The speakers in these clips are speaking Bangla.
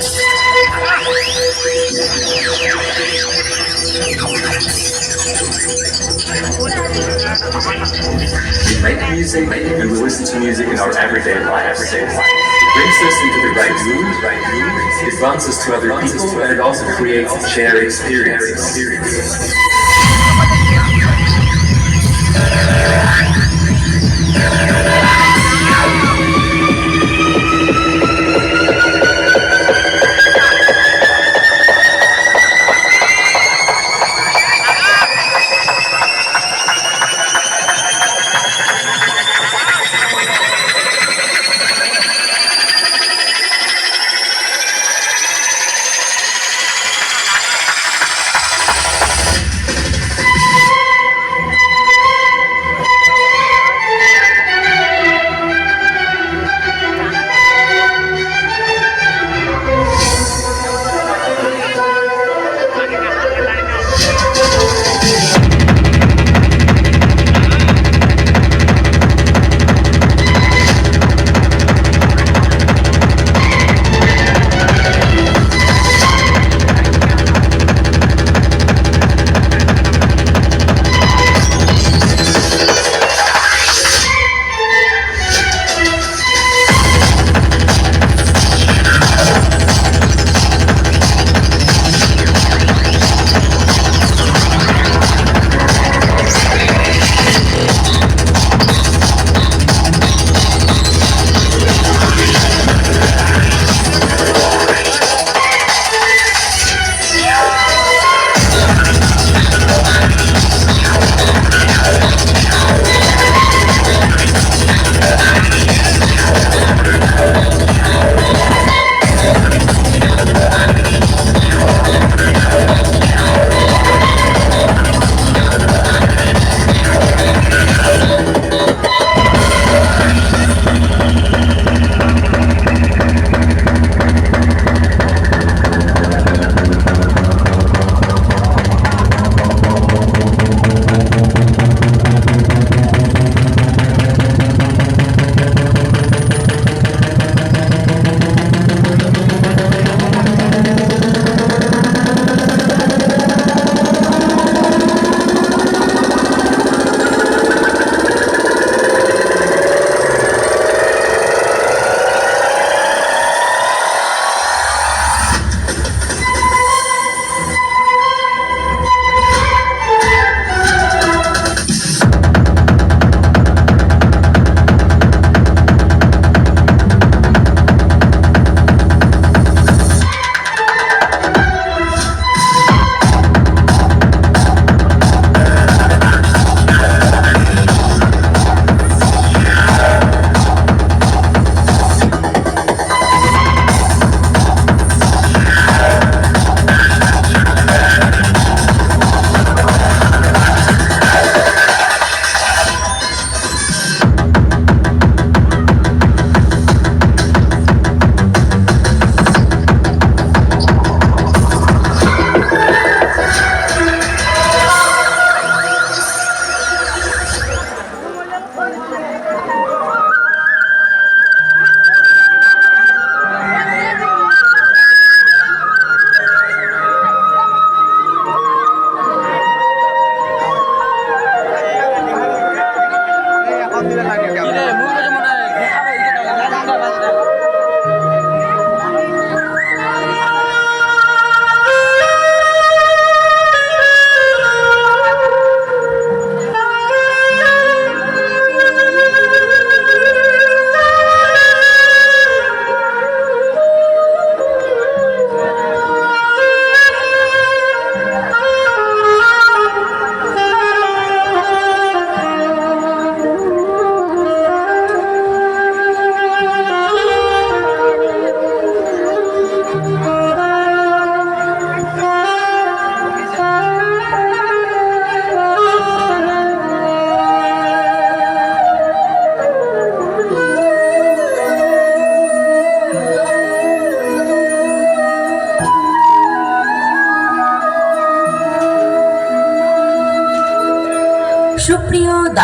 We make music and we listen to music in our everyday life. Everyday life. It brings us into the right mood, right mood. It runs us to other people, and it also creates shared experience.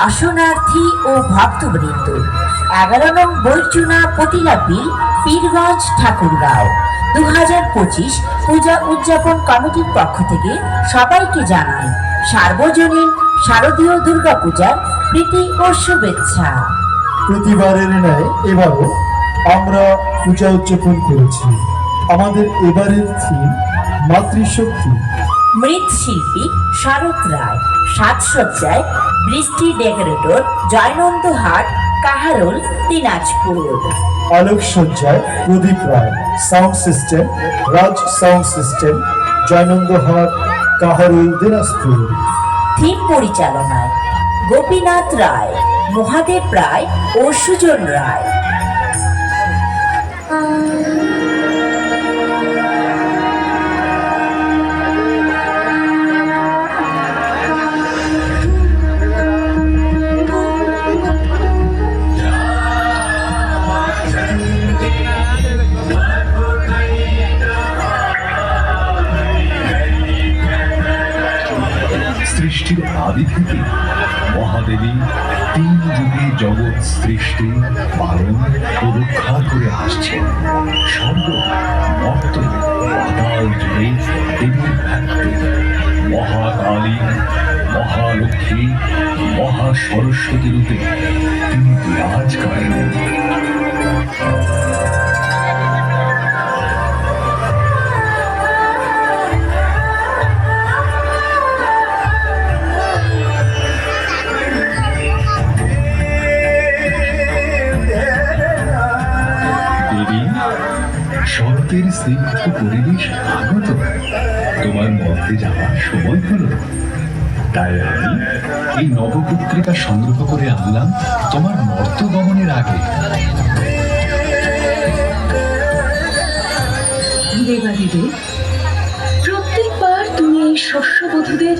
দর্শনার্থী ও ভক্তবৃন্দ। এগারো নং বৈচুনা বিল পীরগঞ্জ ঠাকুরগাঁও। দু হাজার পঁচিশ পূজা উদযাপন কমিটির পক্ষ থেকে সবাইকে জানাই সার্বজনীন শারদীয় দুর্গাপূজার প্রীতি ও শুভেচ্ছা। প্রতিবারের ন্যায় এবারও আমরা পূজা উদযাপন করেছি। আমাদের এবারের থিম মাতৃশক্তি। মৃৎশিল্পী শারদ রায় সাজসজ্জায় বৃষ্টি decorator Joynanda Hat Kaharol Dinajpur. আলোকসজ্জায় Pradip Roy sound system Raj sound system Joynanda Hat Kaharol Dinajpur. Theme পরিচালনায় গোপীনাথ রায় মহাদেব রায় ও সুজন রায়। আদি থেকে মহাদেবী, তিন যুগে জগৎ সৃষ্টি, পালন ও রক্ষা করে আসছেন। স্বর্গ মর্ত পাতাল জুড়ে দেবীর ব্যাপ্তি মহাকালী, মহালক্ষ্মী মহা সরস্বতী রূপে তিনি বিরাজ করেন শরতের স্নিগ্ধ পরিবেশ আগত তোমার মধ্যে যাওয়ার সময় হলো। তাই আমি এই নবপত্রিকা সংগ্রহ করে আনলাম তোমার মর্ত গমনের আগে। প্রত্যেকবার তুমি এই শস্য শস্যবধূদের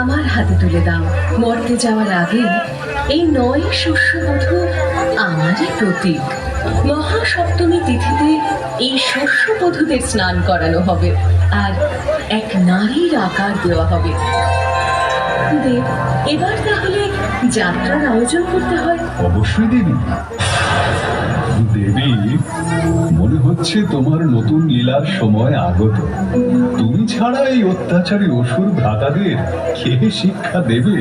আমার হাতে তুলে দাও। মর্তে যাওয়ার আগে এই নয় শস্যবধূ আমারই প্রতীক। মহাসপ্তমী তিথিতে এই শস্যবধূদের স্নান করানো হবে আর এক নারীর আকার দেওয়া হবে। দেব, এবার তাহলে যাত্রার আয়োজন করতে হয়। অবশ্যই দেবী। দেবী, মনে হচ্ছে তোমার নতুন লীলার সময় আগত। তুমি ছাড়া এই অত্যাচারী অসুর ভ্রাতাদের কে শিক্ষা দেবে।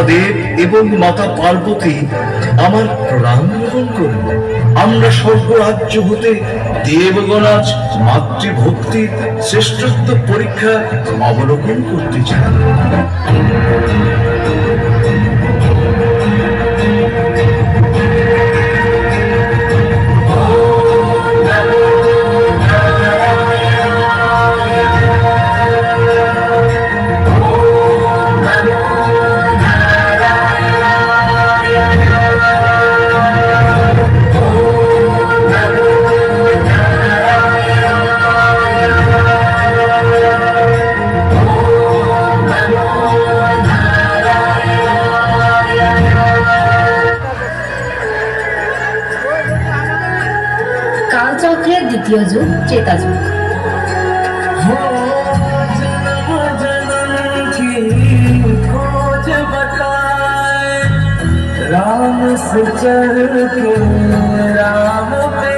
মহাদেব এবং মাতা পার্বতী আমার প্রণাম গ্রহণ করুন। আমরা স্বর্গরাজ্য হতে দেবগণ আজ মাতৃভক্তির শ্রেষ্ঠত্ব পরীক্ষা অবলোকন করতে চাই। से चल के राम पे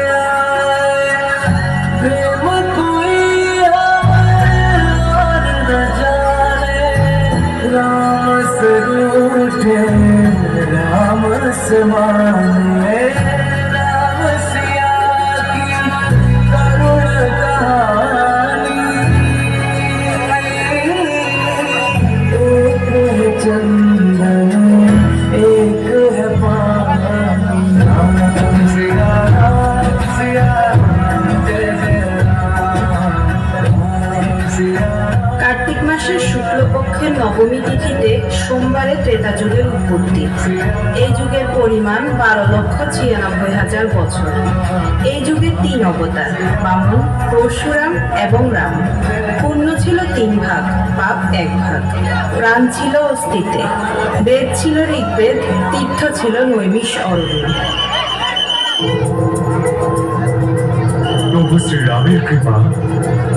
একেবারে ত্রেতা যুগের উৎপত্তি। এই যুগের পরিমাণ বারো লক্ষ ছিয়ানব্বই হাজার বছর। এই যুগের তিন অবতার বামন পরশুরাম এবং রাম। পুণ্য ছিল তিন ভাগ, পাপ এক ভাগ। প্রাণ ছিল অস্তিত্বে, বেদ ছিল ঋগ্বেদ, তীর্থ ছিল নৈমিষ অরণ্য। প্রভু শ্রীরামের কৃপা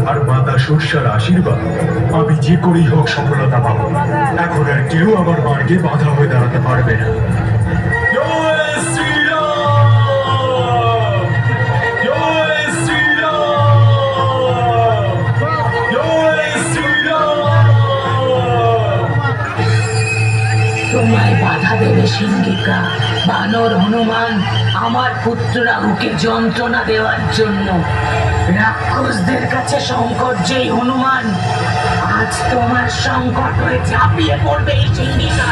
আর মাতা শস্যার আশীর্বাদ। আমি যে করেই হোক সফলতা পাবো। এখন আর কেউ আমার মার্গে বাধা হয়ে দাঁড়াতে পারবে না! তোমায় বাধা দেবে সিংহিকা বানর হনুমান আমার পুত্র রাহুকে যন্ত্রণা দেওয়ার জন্য। রাক্ষসদের কাছে সংকট, যেই হনুমান আজ তোমার সংকট হয়ে ঝাঁপিয়ে পড়বে এই সিংহিকা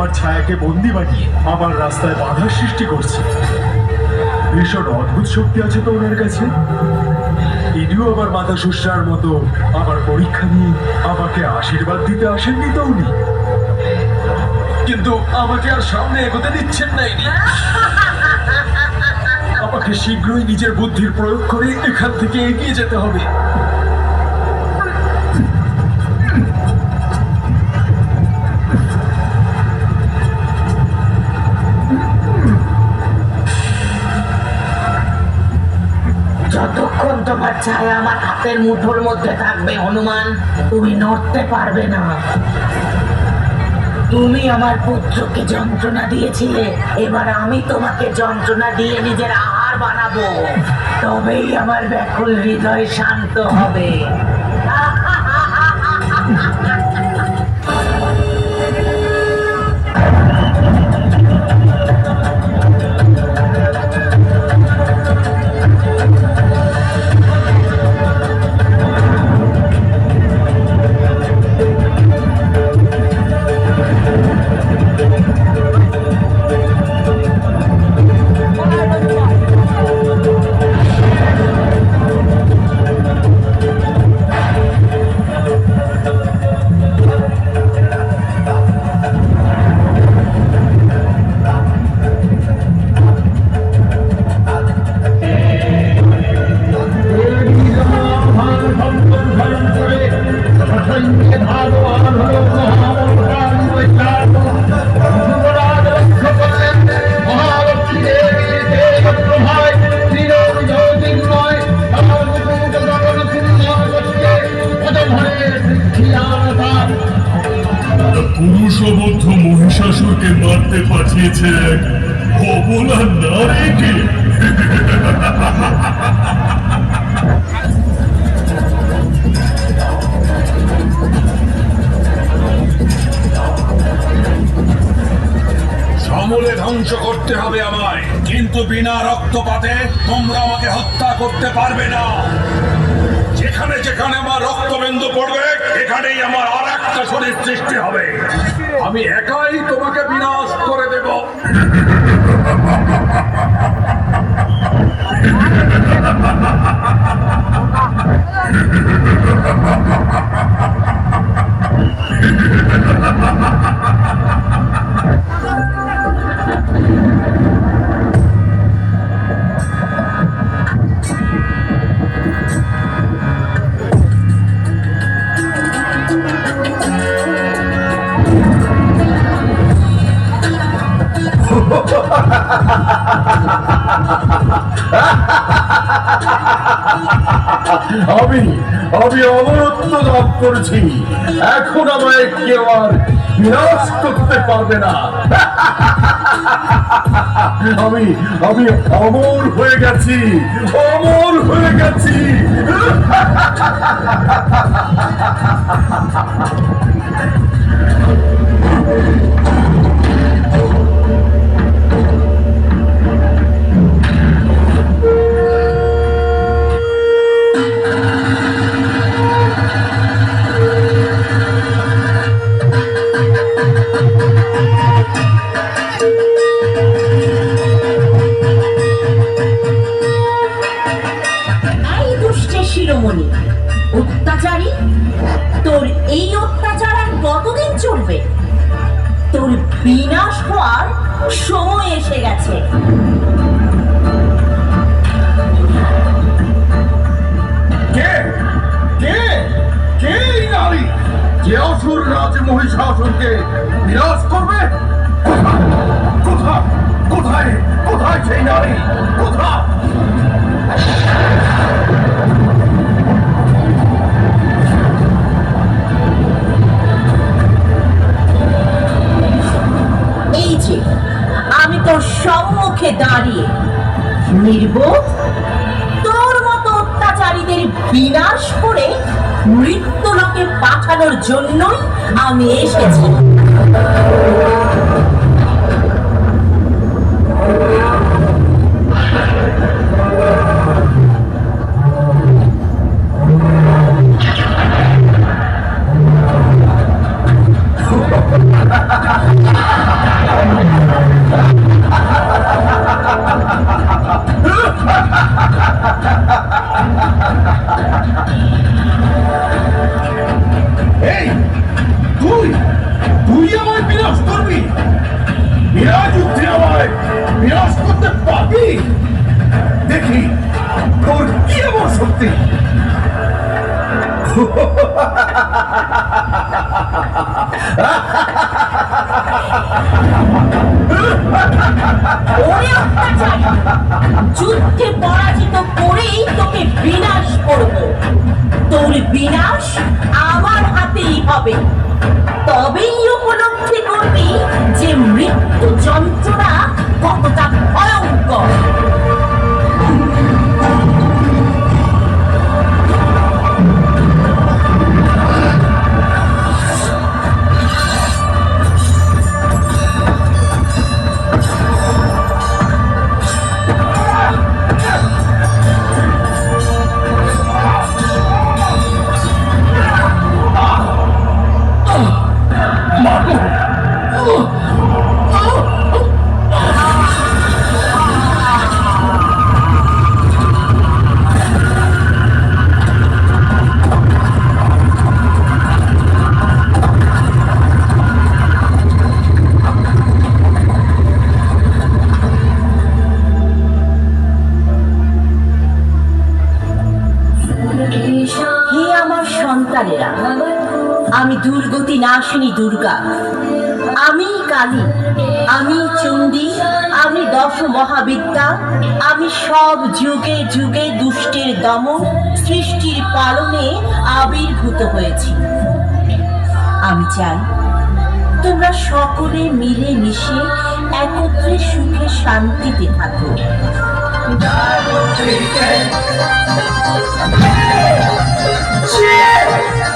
আমার ছায়াকে বন্দি বানিয়ে আমার রাস্তায় বাধার সৃষ্টি করছে। ভীষণ অদ্ভুত শক্তি আছে তো ওনার কাছে। ইনিও আবার মাতা শস্যার মতো আমার পরীক্ষা নিয়ে আমাকে আশীর্বাদ দিতে আসেননি তো উনি। কিন্তু আমাকে আর সামনে এগোতে দিচ্ছেন না ইনি। আমাকে শীঘ্রই নিজের বুদ্ধির প্রয়োগ করে এখান থেকে এগিয়ে যেতে হবে। তোমার ছায়া আমার হাতের মুঠোর মধ্যে থাকবে, হনুমান। তুমি নড়তে পারবে না। তুমি আমার পুত্রকে যন্ত্রণা দিয়েছিলে, এবার আমি তোমাকে যন্ত্রণা দিয়ে নিজের আহার বানাবো। তবেই আমার ব্যাকুল হৃদয় শান্ত হবে। নারীকে সমূলে ধ্বংস করতে হবে আমায়, কিন্তু বিনা রক্তপাতে তোমরা আমাকে হত্যা করতে পারবে না। যেখানে যেখানে আমার রক্তবিন্দু পড়বে, এখানেই আমার আর একটা শরীর সৃষ্টি হবে। আমি একাই তোমাকে বিনাশ করে দেব। আমি করেছি, এখন আমায় কেউ আর বিনাশ করতে পারবে না। আমি আমি অমর হয়ে গেছি, অমর হয়ে গেছি। অত্যাচারী তোর এই অত্যাচার আর কতদিন চলবে? তোর বিনাশ হওয়ার সময় এসে গেছে। কে? কে? কে নারী? যে অসুর রাজ মহিষাসুরকে বিনাশ করবে? কোথায়? কোথায়? কোথায় সেই নারী? কোথায়? এই আমি তোর সম্মুখে দাঁড়িয়ে নির্বোধ। তোর মতো অত্যাচারীদের বিনাশ করে মৃত্যু লোকে পাঠানোর জন্যই আমি এসেছি। যুদ্ধে পরাজিত করেই তোকে বিনাশ করব। তোর বিনাশ আমার হাতেই হবে। তবেই উপলব্ধি করবি যে মৃত্যু যন্ত্রণা কতটা নাশিনী দুর্গা। আমি কালী আমি চণ্ডী, আমি দশ মহাবিদ্যা, আমি সব যুগে যুগে দুষ্টের দমন, সৃষ্টির পালনে আবির্ভূত হয়েছি। আমি চাই তোমরা সকলে মিলে মিশে একত্রে সুখে শান্তিতে থাকো। Yeah!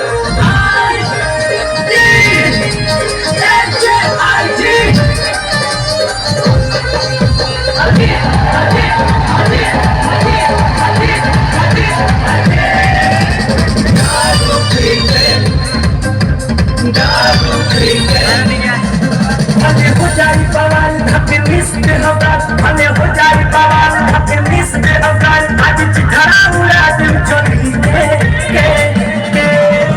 Put that